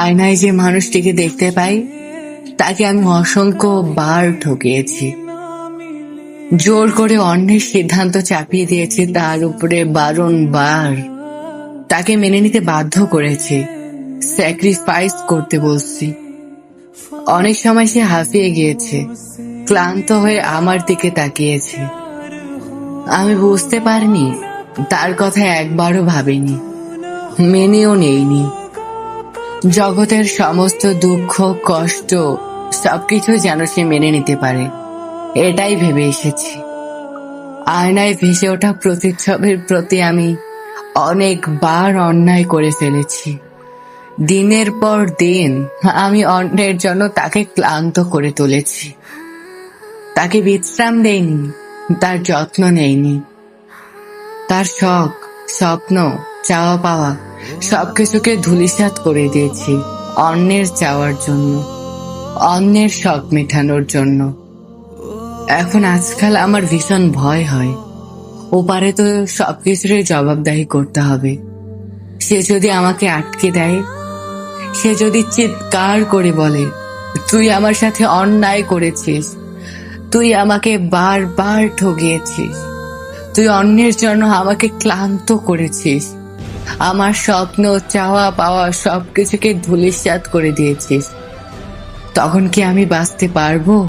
আয়নায় যে মানুষটিকে দেখতে পাই, তাকে আমি অসংখ্য বার ঠকিয়েছি। জোর করে অন্যের সিদ্ধান্ত চাপিয়ে দিয়েছি, তার উপরে বারংবার তাকে মেনে নিতে বাধ্য করেছি স্যাক্রিফাইস করতে বলছি। অনেক সময় সে হাঁপিয়ে গিয়েছে, ক্লান্ত হয়ে আমার দিকে তাকিয়েছে। আমি বুঝতে পারিনি, তার কথা একবারও ভাবিনি, মেনেও নেইনি। জগতের সমস্ত দুঃখ, কষ্ট, সবকিছু যেন সে মেনে নিতে পারে। এটাই ভেবে এসেছি। আয়নায় ভেসে ওঠা প্রতিচ্ছবির প্রতি আমি অনেকবার অন্যায় করে ফেলেছি। দিনের পর দিন আমি অন্যের জন্য তাকে ক্লান্ত করে তুলেছি। তাকে বিশ্রাম দেইনি, তার যত্ন নেইনি। তার শখ, স্বপ্ন চাওয়া পাওয়া সবকিছুকে ধুলিসাৎ করে দিয়েছি অন্যের চাওয়ার জন্য, অন্যের শখ মেটানোর জন্য। এখন আজকাল আমার ভীষণ ভয় হয়। ওপারে তো সবকিছুরই জবাবদাহি করতে হবে। সে যদি আমাকে আটকে দেয়, সে যদি চিৎকার করে বলে, তুই আমার সাথে অন্যায় করেছিস, তুই আমাকে বারবার ঠগিয়েছিস, তুই অন্যের জন্য আমাকে ক্লান্ত করেছিস আমার স্বপ্ন চাওয়া পাওয়া সবকিছুকে ধুলিসাত করে দিয়েছিস। তখন কি আমি বাঁচতে পারব?